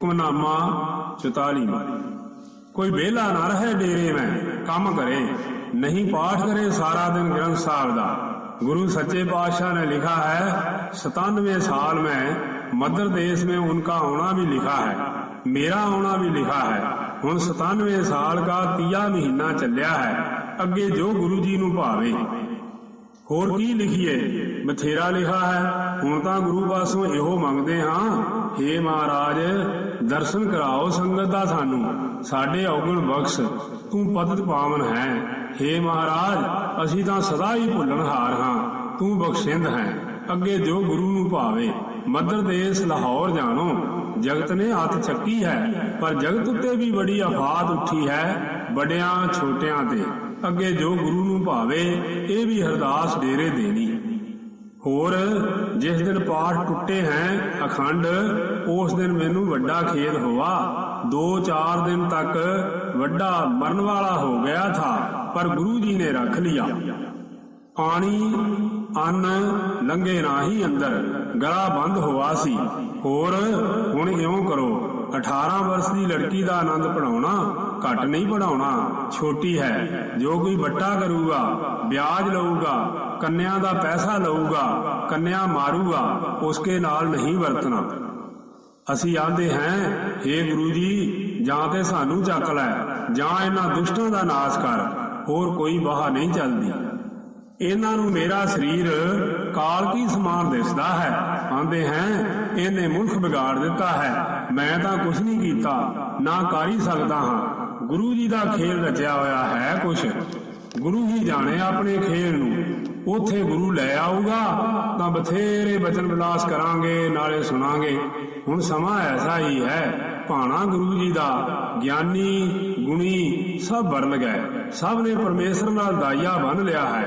ਹੁਕਮਨਾਮਾ 44 ਕੋਈ ਵਿਹਲਾ ਨਾ ਰਹੇ ਡੇਰੇ ਮੈਂ ਕੰਮ ਕਰੇ ਨਹੀਂ ਪਾਠ ਕਰੇ ਸਾਰਾ ਦਿਨ ਗ੍ਰੰਥ ਸਾਹਿਬ ਦਾ गुरु सच्चे पातशाह ने लिखा है सतानवे साल में मध्य देश में उनका होना भी लिखा है मेरा होना भी लिखा है ਹੁਣ 97 ਸਾਲ ਦਾ ਤੀਆ ਮਹੀਨਾ ਚੱਲਿਆ ਹੈ ਅੱਗੇ ਜੋ ਗੁਰੂ ਜੀ ਨੂੰ ਭਾਵੇ ਹੋਰ ਕੀ ਲਿਖੀਏ? ਬਥੇਰਾ ਲਿਖਾ ਹੈ। ਹੁਣ ਤਾਂ ਗੁਰੂ ਪਾਸੋਂ ਇਹੋ ਮੰਗਦੇ ਹਾਂ हे ਮਹਾਰਾਜ, ਦਰਸ਼ਨ ਕਰਾਓ ਸੰਗਤ ਦਾ ਸਾਨੂੰ। ਸਾਡੇ ਔਗਣ ਬਖਸ਼, ਤੂੰ ਪਤਿਤ ਪਾਵਨ ਹੈ। हे ਮਹਾਰਾਜ, ਅਸੀਂ ਤਾਂ ਸਦਾ ਹੀ ਭੁੱਲਣਹਾਰ ਹਾਂ। ਤੂੰ ਬਖਸ਼ਿੰਦ ਹੈ। ਅੱਗੇ ਜੋ ਗੁਰੂ ਨੂੰ ਭਾਵੇ। ਮਦਰ ਦੇਸ ਲਾਹੌਰ ਜਾਣੋ, ਜਗਤ ਨੇ ਹੱਥ ਚੱਕੀ ਹੈ, ਪਰ ਜਗਤ ਉੱਤੇ ਵੀ ਬੜੀ ਆਫਾਤ ਉੱਠੀ ਹੈ ਵੱਡਿਆਂ ਛੋਟਿਆਂ ਤੇ। ਅੱਗੇ ਜੋ ਗੁਰੂ ਨੂੰ ਭਾਵੇ, ਇਹ ਵੀ ਹਰਦਾਸ ਡੇਰੇ ਦੇਣੀ ਹੋਰ, ਜਿਸ ਦਿਨ ਪਾਠ ਟੁੱਟੇ ਹੈ ਅਖੰਡ, ਉਸ ਦਿਨ ਮੈਨੂੰ ਵੱਡਾ ਖੇਦ ਹੋਆ। 2-4 ਦਿਨ ਤੱਕ ਵੱਡਾ ਮਰਨ ਵਾਲਾ ਹੋ ਗਿਆ ਥਾ, ਪਰ ਗੁਰੂ ਜੀ ਨੇ ਰੱਖ ਲਿਆ। ਪਾਣੀ ਅੰਨ ਲੰਘੇ ਨਾਹੀ ਅੰਦਰ, ਗਲਾ ਬੰਦ ਹੋਆ ਸੀ। ਹੋਰ ਹੁਣ ਇਉਂ ਕਰੋ 18 ਵਰਸ ਦੀ ਲੜਕੀ ਦਾ ਆਨੰਦ ਪੜਾਉਣਾ ਘੱਟ ਨਹੀਂ ਪੜਾਉਣਾ ਛੋਟੀ ਹੈ, ਜੋ ਕੋਈ ਵੱਟਾ ਕਰੂਗਾ, ਵਿਆਜ ਲਊਗਾ, ਕੰਨਿਆਂ ਦਾ ਪੈਸਾ ਲਊਗਾ, ਕੰਨਿਆਂ ਮਾਰੂਗਾ, ਉਸਕੇ ਨਾਲ ਨਹੀਂ ਵਰਤਣਾ। ਅਸੀਂ ਆਂਦੇ ਹਾਂ हे ਗੁਰੂ ਜੀ, ਜਾਂ ਤੇ ਸਾਨੂੰ ਚੱਕ ਲੈ, ਜਾਂ ਇਹਨਾਂ ਦੁਸ਼ਟਾਂ ਦਾ ਨਾਸ਼ ਕਰ, ਹੋਰ ਕੋਈ ਵਾਹ ਨਹੀਂ ਚੱਲਦੀ। ਇਹਨਾਂ ਨੂੰ ਮੇਰਾ ਸਰੀਰ ਕਾਲ ਕੀ ਸਮਾਨ ਦਿਸਦਾ ਹੈ? ਆਂਦੇ ਹੈ, ਇਹਨੇ ਮੁਲਖ ਵਿਗਾੜ ਦਿੱਤਾ ਹੈ। ਮੈਂ ਤਾਂ ਕੁਝ ਨਹੀਂ ਕੀਤਾ, ਨਾ ਕਰ ਹੀ ਸਕਦਾ ਹਾਂ। ਗੁਰੂ ਜੀ ਦਾ ਖੇਲ ਰਚਿਆ ਹੋਇਆ ਹੈ ਕੁਛ। ਗੁਰੂ ਹੀ ਜਾਣੇ ਆਪਣੇ ਖੇਲ ਨੂੰ। ਉਥੇ ਗੁਰੂ ਲੈ ਆਊਗਾ, ਤਾਂ ਬਥੇਰੇ ਬਚਨ ਵਿਲਾਸ ਕਰਾਂਗੇ, ਨਾਲੇ ਸੁਣਾਂਗੇ। ਹੁਣ ਸਮਾਂ ਐਸਾ ਹੀ ਹੈ। ਭਾਣਾ ਗੁਰੂ ਜੀ ਦਾ, ਗਿਆਨੀ, ਗੁਣੀ, ਸਭ ਵਰਲ ਗਏ। ਸਭ ਨੇ ਪਰਮੇਸ਼ਰ ਨਾਲ ਦਾਇਆ ਬੰਨ ਲਿਆ ਹੈ।